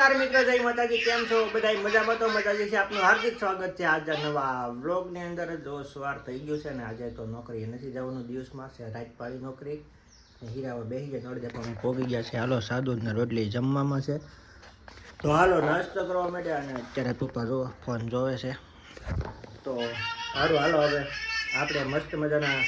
નમસ્કાર મિત્રો, જય માતાજી. કેમ છો? બધા મજામાં તો મજાજી છે આપનું હાર્દિક સ્વાગત છે આજે નવા વ્લોગની અંદર. જો સવાર થઈ ગયું છે ને આજે તો નોકરી નથી જવાનું દિવસમાં. છે રાત પાડી નોકરી. હીરાવા બેસી ગયા નડદે પણ ભોગી ગયા છે. હાલો, સાદુ ને રોટલી જમવામાં છે. તો હાલો, નાસ્તો કરવા માટે અને અત્યારે પપ્પા જો ફોન જોવે છે. તો સારું હાલો, હવે આપણે મસ્ત મજાના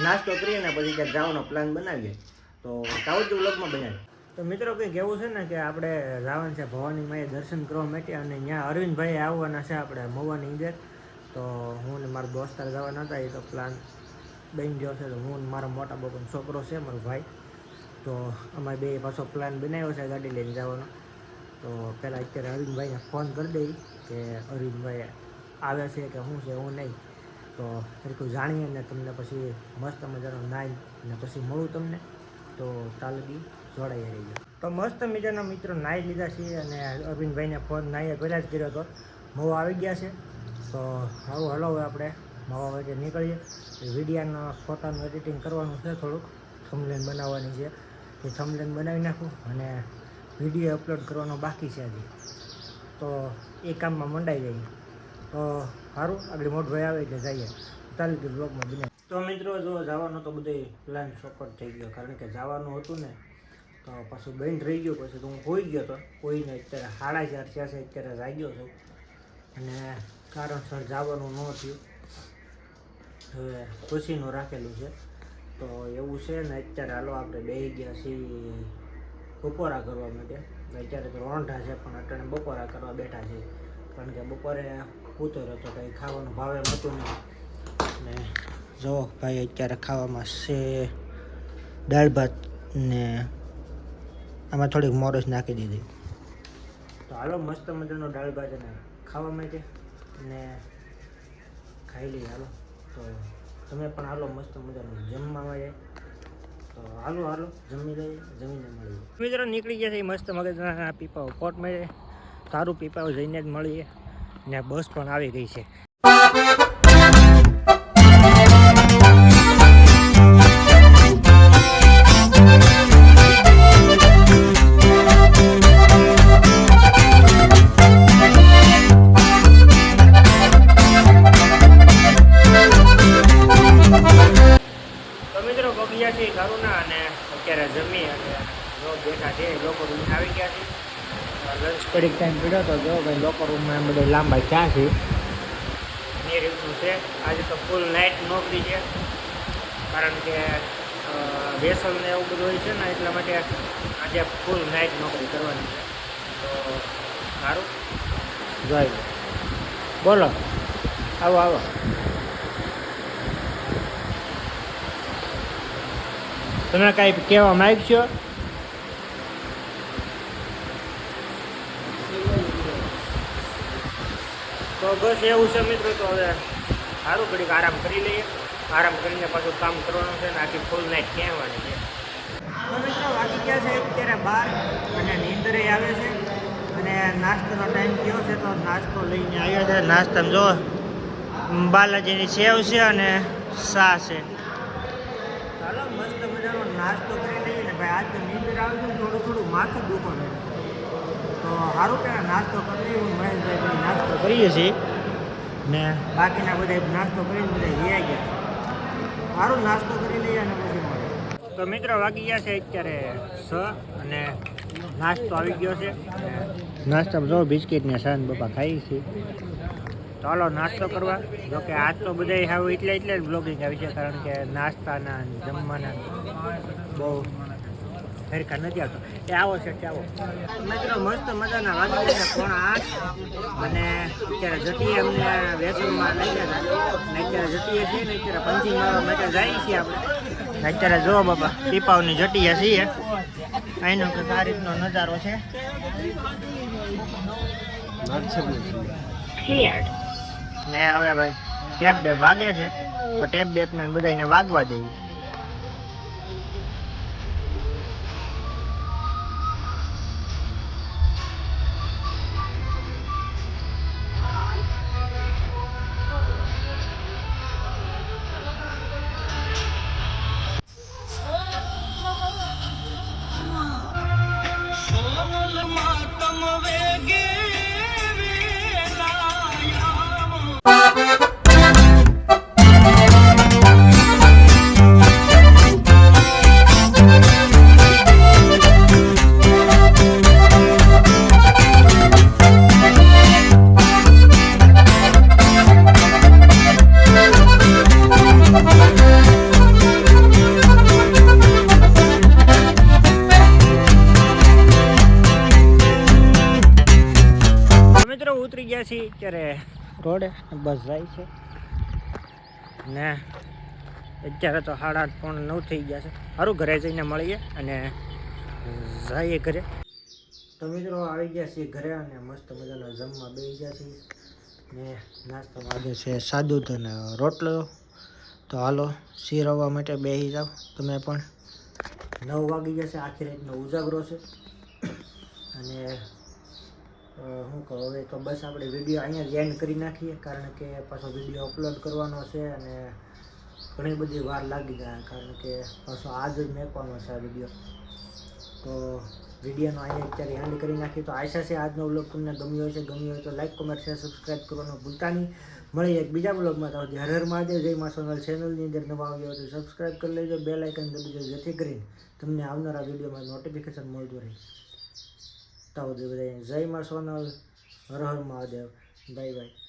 નાસ્તો કરીએ ને પછી ક્યાંક જવાનો પ્લાન બનાવીએ. તો તાવતું વ્લોગમાં બનાવીએ. તો મિત્રો કંઈક એવું છે ને કે આપણે રાવણ છે, ભવાની માએ દર્શન કરવા માટે અને ત્યાં અરવિંદભાઈ આવવાના છે આપણે મવાની અંદર. તો હું ને મારા દોસ્તાર જવાના હતા, એ તો પ્લાન બની ગયો છે. તો હું ને મારો મોટા બાપાનો છોકરો છે, મારો ભાઈ. તો અમારે બે પાછો પ્લાન બનાવ્યો છે, ગાડી લઈને જવાનો. તો પહેલાં અત્યારે અરવિંદભાઈને ફોન કરી દઈ કે અરવિંદભાઈ આવે છે કે શું છે, હું નહીં. તો એટલું જાણીએ ને તમને પછી મસ્ત મજાનો નાઈ ને પછી મળું તમને. તો તાલગી જોડાઈ રહી તો મસ્ત મજાના મિત્રો નાહી લીધા છીએ અને અરવિંદભાઈને ફોન નાહીએ પહેલાં જ કર્યો હતો મવા આવી ગયા છે. તો આવું હલો હવે આપણે મવા વાગે નીકળીએ. વિડીયાનો ફોટાનું એડિટિંગ કરવાનું છે થોડુંક. થમલેન બનાવવાની છે. એ થમલેન બનાવી નાખું અને વીડિયો અપલોડ કરવાનો બાકી છે હજી. તો એ કામમાં મંડાઈ જઈએ તો સારું આગળ મોટભાઈ આવે એટલે જઈએ. તાલુકી બ્લોગમાં બને તો મિત્રો, જો જવાનો તો બધે પ્લાન ચોપટ થઈ ગયો. કારણ કે જવાનું હતું ને તો પાછું બંધ રહી ગયું, પછી તો હું હોઈ ગયો તો. કોઈને અત્યારે સાડા ચાર છે, અત્યારે જાગ્યો છું. અને કારણસર જવાનું ન થયું. હવે ખુશીનું રાખેલું છે. તો એવું છે ને, અત્યારે હાલો આપણે બેસી ગયા છીએ બપોરા કરવા માટે. અત્યારે તો રોંઢા છે, પણ અત્યારે બપોરા કરવા બેઠા છે કારણ કે બપોરે ઉતર હતો કંઈ ખાવાનું ભાવે નહોતું નહીં ને જો ભાઈ અત્યારે ખાવામાં છે દાળ ભાત ને આમાં થોડીક મોરસ નાખી દીધી. તો હાલો, મસ્ત મજાનો દાળ ભાત અને ખાવા માટે ને ખાઈ લઈએ, હાલો. તો તમે પણ હાલો, મસ્ત મજાનું જમવા માટે. તો હાલો હાલો, જમી લઈએ, જમીને મળીએ. મિત્રો, નીકળી ગયા છે મસ્ત મગજના પીપાઓ કોટ મળે સારું પીપાઓ જઈને જ મળીએ. ને બસ પણ આવી ગઈ છે. લંચ પડીક ટાઈમ પીડ્યો તો જો ભાઈ લોકો રૂમમાં એમ બધા લાંબા ક્યાં છે એ રીતનું છે. આજે તો ફૂલ નાઇટ નોકરી છે. કારણ કે વેસલ ને એવું બધું હોય છે ને એટલા માટે આજે ફૂલ નાઇટ નોકરી કરવાની છે. તો સારું. જોઈ બોલો. આવો આવો. તમે કાંઈ કહેવા માગશો? બસ એવું છે મિત્રો તો હવે સારું ઘડીક આરામ કરી લઈએ. આરામ કરીને પાછું કામ કરવાનું છે ને આખી ફૂલ નાઇટ કહેવાની છે. તો મિત્રો વાગી ગયા છે અત્યારે બાર અને નીંદરે આવે છે. અને નાસ્તાનો ટાઈમ થયો છે તો નાસ્તો લઈને આવ્યો છે. નાસ્તા જો બાલાજીની સેવ છે અને સા છે. ચાલો મસ્ત મજાનો નાસ્તો કરી લઈએ ને ભાઈ, આજે નીંદર આવે છે થોડું થોડું માથું દુખો છે તો સારું કે નાસ્તો કરી હું મહેશભાઈ નાસ્તો કરીએ છીએ. ને બાકીના બધા નાસ્તો કરીને બધા વ્યાઈ ગયા સારું નાસ્તો કરી લઈએ અને પછી તો મિત્રો વાગી ગયા છે અત્યારે છ અને નાસ્તો આવી ગયો છે. નાસ્તા જો બિસ્કિટ ને સાંજ બપા ખાઈ છે. ચાલો નાસ્તો કરવા. જો કે આજ તો બધા હાવ એટલે એટલે જ બ્લોગિંગ આવી છે કારણ કે નાસ્તાના જમવાના બહુ ફેરકા નથી આવતો. એ આવો છે આવો. મિત્રો મસ્ત મજાના વાગી છે પોણા આઠ અને અત્યારે જટીએ અમને વેસણમાં લઈ ગયા ને અત્યારે જટીએ છીએ ને અત્યારે પંચિંગ મારવા માટે જઈએ છીએ આપણે. અત્યારે જો બાબા પીપાવની જટીએ છીએ. અહીંનો કે આ રીતનો નજારો છે. ને હવે ભાઈ ટેપ બે વાગે છે. તો ટેપ બેપને બધાને વાગવા દઈએ. મિત્રો, ઉતરી ગયા છીએ અત્યારે રોડે બસ જાય છે. ને અત્યારે તો સાડા આઠ પોણ નવ થઈ ગયા છે. સારું ઘરે જઈને મળીએ અને જઈએ ઘરે. તો મિત્રો, આવી ગયા છીએ ઘરે અને મસ્ત મજાનો જમવા બેસી ગયા છીએ. ને નાસ્તો આજે છે સાદું અને રોટલો. તો હાલો શી રવા માટે બેસી જાઓ. તમે પણ નવ વાગી જશે આખી રાતનો ઉજાગરો છે. અને શું કહું, હવે તો બસ આપણે વીડિયો અહીંયા જ એન્ડ કરી નાખીએ, કારણ કે પાછો વીડિયો અપલોડ કરવાનો છે અને ઘણી બધી વાર લાગી જાય કારણ કે પાછો આજ જ મેકવાનો છે આ વીડિયો તો વિડીયોનો અહીંયા અત્યારે એન્ડ કરી નાખીએ. તો આશા છે આજનો બ્લોગ તમને ગમ્યો હશે. ગમ્યો હોય તો લાઈક કોમેન્ટ શેર સબસ્ક્રાઈબ કરવાનું ભૂલતા નહીં. મળીએ એક બીજા બ્લોગમાં તો હર હર મહાદેવ, જય મા સોનલ ચેનલની અંદર નવા આવ્યો હોય તો સબસ્ક્રાઈબ કરી લેજો બે લાઇકન દબી જેથી કરીને તમને આવનારા વિડીયોમાં નોટિફિકેશન મળતું રહે. તો દેવ જય મા સોનલ હર હર મહાદેવ. Bye bye.